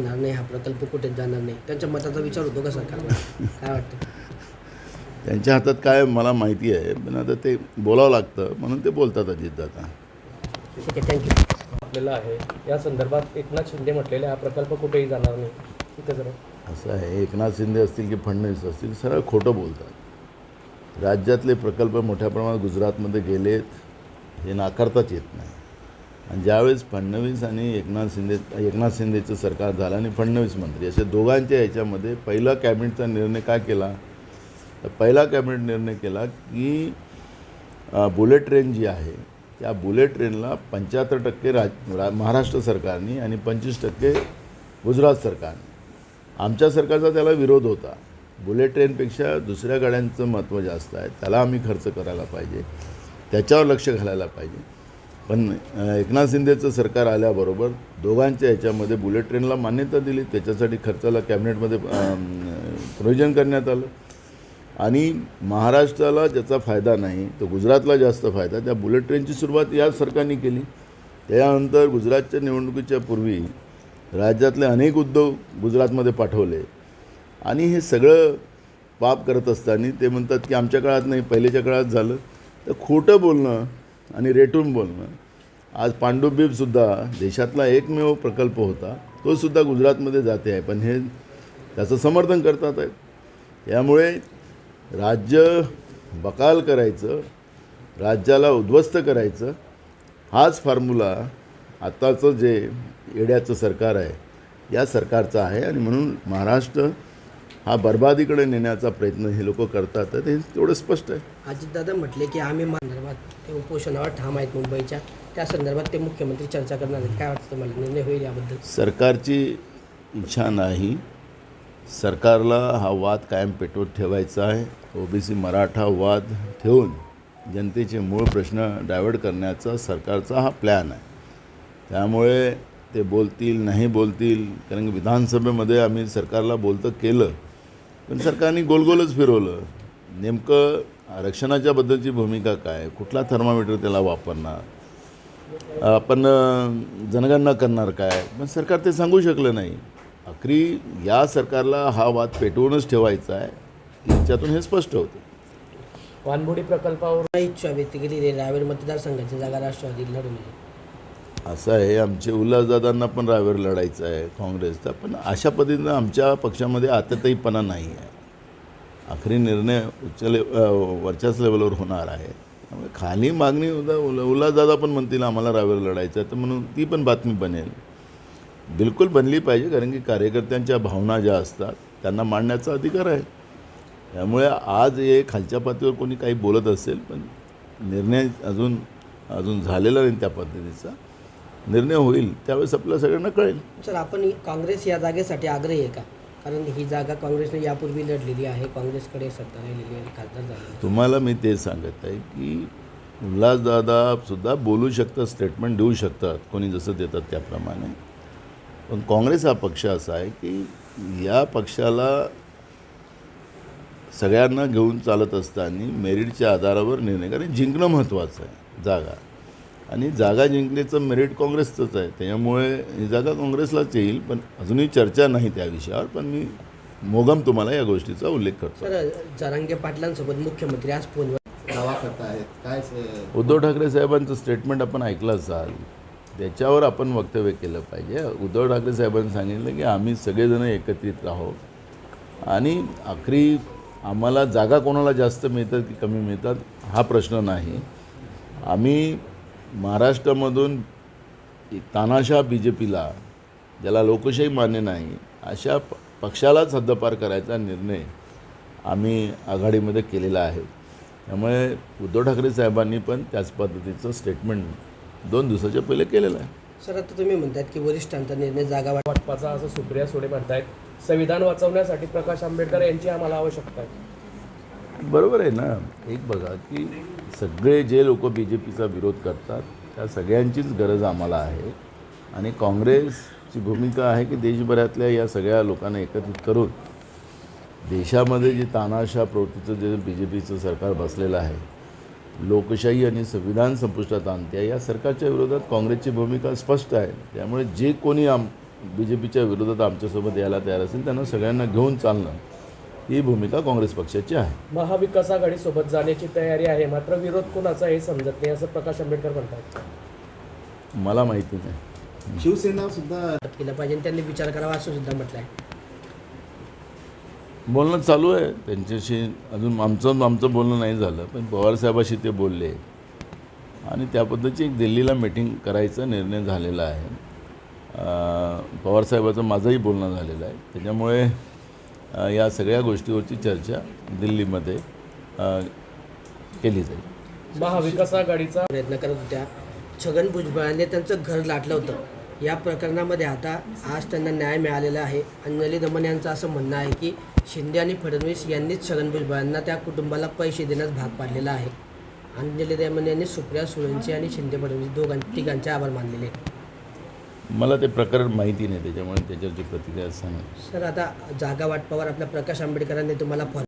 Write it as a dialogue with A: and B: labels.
A: होणार नाही हा प्रकल्प कुठेच जाणार नाही. त्यांच्या मताचा विचार होतो का सरकारला काय वाटतं?
B: त्यांच्या हातात काय मला माहिती आहे पण आता ते बोलावं लागतं. म्हणून ते बोलतात अजितदादा.
A: ठीक आहे थँक्यू
C: आपल्याला आहे. या संदर्भात एकनाथ शिंदे म्हटलेले हा प्रकल्प कुठेही जाणार नाही. तिथे जरा
B: असं आहे. एकनाथ शिंदे असतील की फडणवीस असतील सरळ खोटं बोलतात. राज्यातले प्रकल्प मोठ्या प्रमाणात गुजरातमध्ये गेलेत हे नाकारताच येत नाही. ज्यावेळेस फडणवीस आणि एकनाथ शिंदे एकनाथ शिंदेचं सरकार झालं आणि फडणवीस मंत्री असे दोघांच्या ह्याच्यामध्ये पहिला कॅबिनेटचा निर्णय काय केला? तर पहिला कॅबिनेट निर्णय केला की बुलेट ट्रेन जी आहे त्या बुलेट ट्रेनला पंच्याहत्तर टक्के राज रा महाराष्ट्र सरकारने आणि पंचवीस टक्के गुजरात सरकारने. आमच्या सरकारचा त्याला विरोध होता. बुलेट ट्रेनपेक्षा दुसऱ्या गाड्यांचं महत्त्व जास्त आहे त्याला आम्ही खर्च करायला पाहिजे त्याच्यावर लक्ष घालायला पाहिजे. पण एकनाथ शिंदेचं सरकार आल्याबरोबर दोघांच्या ह्याच्यामध्ये बुलेट ट्रेनला मान्यता दिली. त्याच्यासाठी खर्चाला कॅबिनेटमध्ये प्रयोजन करण्यात आलं. आणि महाराष्ट्राला ज्याचा फायदा नाही तो गुजरातला जास्त फायदा. त्या बुलेट ट्रेनची सुरुवात याच सरकारने केली. त्यानंतर गुजरातच्या निवडणुकीच्या पूर्वी राज्यातले अनेक उद्योग गुजरातमध्ये पाठवले. आणि हे सगळं पाप करत असताना ते म्हणतात की आमच्या काळात नाही पहिलेच्या काळात झालं. तर खोटं बोलणं आणि रेटून बोलणं. आज पांडुबीपसुद्धा देशातला एकमेव प्रकल्प होता तो सुद्धा गुजरातमध्ये जाते आहे. पण हे त्याचं समर्थन करतात आहेत. त्यामुळे राज्य बकाल करायचं राज्याला उद्ध्वस्त करायचं हाच फॉर्म्युला आत्ताचं जे येड्याचं सरकार आहे या सरकारचं आहे. आणि म्हणून महाराष्ट्र हा बर्बादीकडे नेण्याचा प्रयत्न हे लोक करतात. तर ते तेवढं स्पष्ट आहे.
A: अजितदादा म्हटले की आम्ही संदर्भात ते उपोषणावर ठाम आहेत मुंबईच्या. त्या संदर्भात ते मुख्यमंत्री चर्चा करणार आहेत. काय वाटतं तुम्हाला? निर्णय होईल याबद्दल?
B: सरकारची इच्छा नाही. सरकारला हा वाद कायम पेटवत ठेवायचा आहे. ओबीसी मराठा वाद ठेवून जनतेचे मूळ प्रश्न डायव्हर्ट करण्याचा सरकारचा हा प्लॅन आहे. त्यामुळे ते बोलतील नाही बोलतील कारण की विधानसभेमध्ये आम्ही सरकारला बोलतं केलं. पण सरकारने गोलगोलच फिरवलं. नेमकं आरक्षणाच्या बद्दलची भूमिका काय? कुठला थर्मामीटर त्याला वापरणार? आपण जनगणना करणार काय? पण सरकार ते सांगू शकलं नाही. अखरी या सरकारला हा वाद पेटवूनच ठेवायचा आहे. याच्यातून हे स्पष्ट होतं.
C: वानबोडी प्रकल्पावर
A: इच्छा व्यक्त केली रावेर मतदारसंघाची जागा राष्ट्रवादी लढवली.
B: असं आहे. आमचे उल्हासदादांना पण रावेर लढायचं आहे काँग्रेसचा. पण अशा पद्धतीनं आमच्या पक्षामध्ये आतताईपणा नाही आहे. आखरी निर्णय उच्च ले वरच्याच लेवलवर होणार आहे. त्यामुळे खाली मागणी उदा उल्हा उल्हासदादा पण म्हणतील आम्हाला रावेर लढायचं आहे. तर म्हणून ती पण बातमी बनेल. बिलकुल बनली पाहिजे कारण की कार्यकर्त्यांच्या भावना ज्या असतात त्यांना मांडण्याचा अधिकार आहे. त्यामुळे आज हे खालच्या पातळीवर कोणी काही बोलत असेल पण निर्णय अजून अजून झालेला नाही त्या पद्धतीचा. निर्णय होईल त्यावेळेस आपल्या सगळ्यांना कळेल.
A: सर आपण काँग्रेस या जागेसाठी आग्रही आहे का? कारण ही जागा काँग्रेसने यापूर्वी लढलेली आहे काँग्रेसकडे सत्ता राहिलेली आणि खासदार झालेली
B: तुम्हाला मी ते सांगत आहे की उल्हासदादासुद्धा बोलू शकतात स्टेटमेंट देऊ शकतात कोणी जसं देतात त्याप्रमाणे. पण काँग्रेस हा पक्ष असा आहे की या पक्षाला सगळ्यांना घेऊन चालत असताना मेरिटच्या आधारावर निर्णय कारण जिंकणं महत्त्वाचं आहे जागा. आणि जागा जिंकण्याचं मेरिट काँग्रेसचंच आहे. त्याच्यामुळे ही जागा काँग्रेसलाच येईल पण अजूनही चर्चा नाही त्या विषयावर पण मी मोगम तुम्हाला या गोष्टीचा उल्लेख करतो.
A: सर जरांगे पाटलांसोबत मुख्यमंत्री आज फोनवर
D: दावा काय
B: उद्धव ठाकरे साहेबांचं स्टेटमेंट आपण ऐकलं असाल त्याच्यावर आपण वक्तव्य केलं पाहिजे. उद्धव ठाकरे साहेबांनी सांगितलं की आम्ही सगळेजण एकत्रित राहू आणि आखरी आम्हाला जागा कोणाला जास्त मिळतात की कमी मिळतात हा प्रश्न नाही. आम्ही महाराष्ट्रामधून तानाशा बी जे पीला ज्याला लोकशाही मान्य नाही अशा प पक्षालाच हद्दपार करायचा निर्णय आम्ही आघाडीमध्ये केलेला आहे. त्यामुळे उद्धव ठाकरे साहेबांनी पण त्याच पद्धतीचं स्टेटमेंट दोन दिवसाच्या पहिले केलेलं आहे.
A: सर आता तुम्ही म्हणतात की वरिष्ठांचा निर्णय जागा
C: वाटपाचा असं सुप्रिया सुळे म्हणतायत. संविधान वाचवण्यासाठी प्रकाश आंबेडकर यांची आम्हाला आवश्यकता आहे.
B: बरोबर आहे ना. एक बघा की सगळे जे लोक बी जे पीचा विरोध करतात त्या सगळ्यांचीच गरज आम्हाला आहे. आणि काँग्रेसची भूमिका आहे की देशभरातल्या या सगळ्या लोकांना एकत्रित करून देशामध्ये जे तानाशा प्रवृत्तीचं जे बी जे पीचं सरकार बसलेलं आहे लोकशाही आणि संविधान संपुष्टात आणते या सरकारच्या विरोधात काँग्रेसची भूमिका स्पष्ट आहे. त्यामुळे जे कोणी आम बी जे पीच्या विरोधात आमच्यासोबत यायला तयार असेल त्यांना सगळ्यांना घेऊन चालणं ही भूमिका काँग्रेस पक्षाची आहे.
C: महाविकास आघाडी सोबत जाण्याची तयारी आहे. मात्र विरोध कोणाचा हे समजत नाही असं प्रकाश आंबेडकर म्हणतात.
B: मला माहिती नाही.
D: शिवसेना सुद्धा
A: केलं पाहिजे आणि त्यांनी विचार करावा असं सुद्धा म्हटलं आहे
B: बोलणं चालू आहे. त्यांच्याशी अजून आमचं आमचं बोलणं नाही झालं. पण पवारसाहेबाशी ते बोलले. आणि त्या पद्धतीची एक दिल्लीला मिटिंग करायचा निर्णय झालेला आहे. अं, पवारसाहेबाचं माझंही बोलणं झालेलं आहे. त्याच्यामुळे या सगळ्या गोष्टीवरची चर्चा दिल्लीमध्ये केली जाईल.
C: महाविकास आघाडीचा
A: प्रयत्न करत होत्या. छगन भुजबळांनी त्यांचं घर लाटलं होतं. या प्रकरणामध्ये आता आज त्यांना न्याय मिळालेला आहे. अंजली दमन यांचं असं म्हणणं आहे की शिंदे आणि फडणवीस यांनीच छगन भुजबळांना त्या कुटुंबाला पैसे देण्यास भाग पाडलेला आहे. अंजली दमन यांनी सुप्रिया सुळेंचे आणि शिंदे फडणवीस दोघां तिघांचे आभार मानलेले आहेत.
B: मला ते प्रकरण माहिती नाही त्याच्यामुळे त्याच्यावरची प्रतिक्रिया सांगेल
A: सर आता जागा वाटपावर आपल्या प्रकाश आंबेडकरांनी तुम्हाला फॉर